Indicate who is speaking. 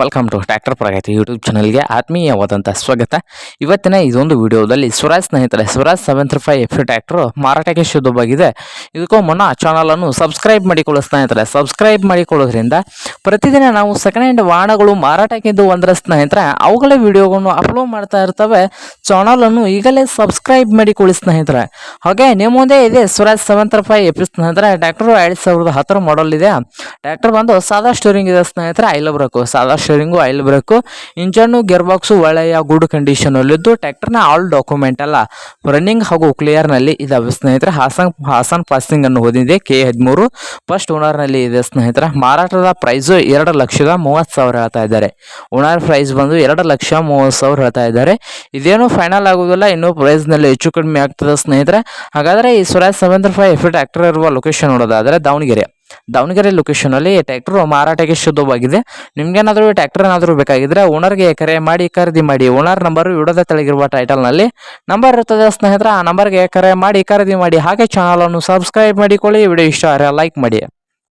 Speaker 1: Welcome to tractor Pragati YouTube ಚಾನಲ್ಗೆ ಆತ್ಮೀಯವಾದಂಥ ಸ್ವಾಗತ. ಇವತ್ತಿನ ಇದೊಂದು ವಿಡಿಯೋದಲ್ಲಿ ಸ್ವರಾಜ್ ಸ್ನೇಹಿತರೆ, Swaraj seven three five F ಮಾರಾಟಕ್ಕೆ ಶುದ್ಧವಾಗಿದೆ. ಇದಕ್ಕೂ ಮುನ್ನ ಚಾನಲನ್ನು ಸಬ್ಸ್ಕ್ರೈಬ್ ಮಾಡಿಕೊಳ್ಳೋ ಸ್ನೇಹಿತರೆ. ಸಬ್ಸ್ಕ್ರೈಬ್ ಮಾಡಿಕೊಳ್ಳೋದ್ರಿಂದ ಪ್ರತಿದಿನ ನಾವು ಸೆಕೆಂಡ್ ಹ್ಯಾಂಡ್ ವಾಹನಗಳು ಮಾರಾಟಕ್ಕಿದ್ದು ಒಂದರ ಸ್ನೇಹಿತರೆ, ಅವುಗಳ ವಿಡಿಯೋಗಳನ್ನು ಅಪ್ಲೋಡ್ ಮಾಡ್ತಾ ಇರ್ತವೆ. ಚಾನಲನ್ನು ಈಗಲೇ ಸಬ್ಸ್ಕ್ರೈಬ್ ಮಾಡಿಕೊಳ್ಳಿ ಸ್ನೇಹಿತರೆ. ಹಾಗೆ ನಿಮ್ಮ ಮುಂದೆ ಇದೆ Swaraj seven three five F ಸ್ನೇಹಿತರೆ. ಟ್ರ್ಯಾಕ್ಟರ್ ಎರಡು ಸಾವಿರದ ಹತ್ತರ ಮಾಡಲ್ ಇದೆ. ಟ್ರ್ಯಾಕ್ಟರ್ ಬಂದು ಸಾದಾ ಸ್ಟೋರಿಂಗ್ ಇದೆ ಸ್ನೇಹಿತರೆ. ಐಲ್ ಬ್ರೇಕು ಸಾದಾ steering oil brake engine gear box ಒಳ್ಳೆಯ ಗುಡ್ ಕಂಡೀಷನಲ್ಲಿದ್ದು ಟ್ಯಾಕ್ಟರ್ನ ಆಲ್ ಡಾಕ್ಯುಮೆಂಟ್ ಅಲ್ಲ. ರನ್ನಿಂಗ್ ಹಾಗೂ ಕ್ಲಿಯರ್ನಲ್ಲಿ ಇದಾವೆ. ಸ್ನೇಹಿತರೆ, ಹಾಸನ್ ಹಾಸನ್ ಪಾಸಿಂಗ್ ಅನ್ನು ಓದಿದೆ ಕೆ ಹದಿಮೂರು. ಫಸ್ಟ್ ಓನರ್ನಲ್ಲಿ ಇದೆ ಸ್ನೇಹಿತರೆ. ಮಾರಾಟದ ಪ್ರೈಸು ಎರಡು ಲಕ್ಷದ ಮೂವತ್ತು ಸಾವಿರ ಹೇಳ್ತಾ ಇದ್ದಾರೆ. ಓನರ್ ಪ್ರೈಸ್ ಬಂದು ಎರಡು ಲಕ್ಷ ಮೂವತ್ತು ಸಾವಿರ ಹೇಳ್ತಾ ಇದ್ದಾರೆ. ಇದೇನು ಫೈನಲ್ ಆಗೋದಿಲ್ಲ ಇನ್ನೂ ಪ್ರೈಸ್ನಲ್ಲಿ ಹೆಚ್ಚು ಕಡಿಮೆ ಆಗ್ತದೆ ಸ್ನೇಹಿತರೆ. ಹಾಗಾದರೆ ಈ Swaraj seven five F tractor ಇರುವ ಲೊಕೇಶನ್ ನೋಡೋದಾದರೆ ದಾವಣಗೆರೆ. ದಾವಣಗೆರೆ ಲೊಕೇಶನಲ್ಲಿ ಟ್ರಾಕ್ಟರ್ ಮಾರಾಟಕ್ಕೆ ಶುದ್ಧವಾಗಿದೆ. ನಿಮ್ಗೇನಾದರೂ ಈ ಟ್ರಾಕ್ಟರ್ ಏನಾದರೂ ಬೇಕಾಗಿದ್ರೆ ಓನರ್ಗೆ ಕರೆ ಮಾಡಿ, ಖರೀದಿ ಮಾಡಿ. ಓನರ್ ನಂಬರ್ ವಿಡೋದ ತೆಳಗಿರುವ ಟೈಟಲ್ನಲ್ಲಿ ನಂಬರ್ ಇರ್ತದೆ ಸ್ನೇಹಿತರೆ, ಆ ನಂಬರ್ಗೆ ಕರೆ ಮಾಡಿ, ಖರೀದಿ ಮಾಡಿ. ಹಾಗೆ ಚಾನಲನ್ನು ಸಬ್ಸ್ಕ್ರೈಬ್ ಮಾಡಿಕೊಳ್ಳಿ. ವಿಡಿಯೋ ಇಷ್ಟ ಆದರೆ ಲೈಕ್ ಮಾಡಿ.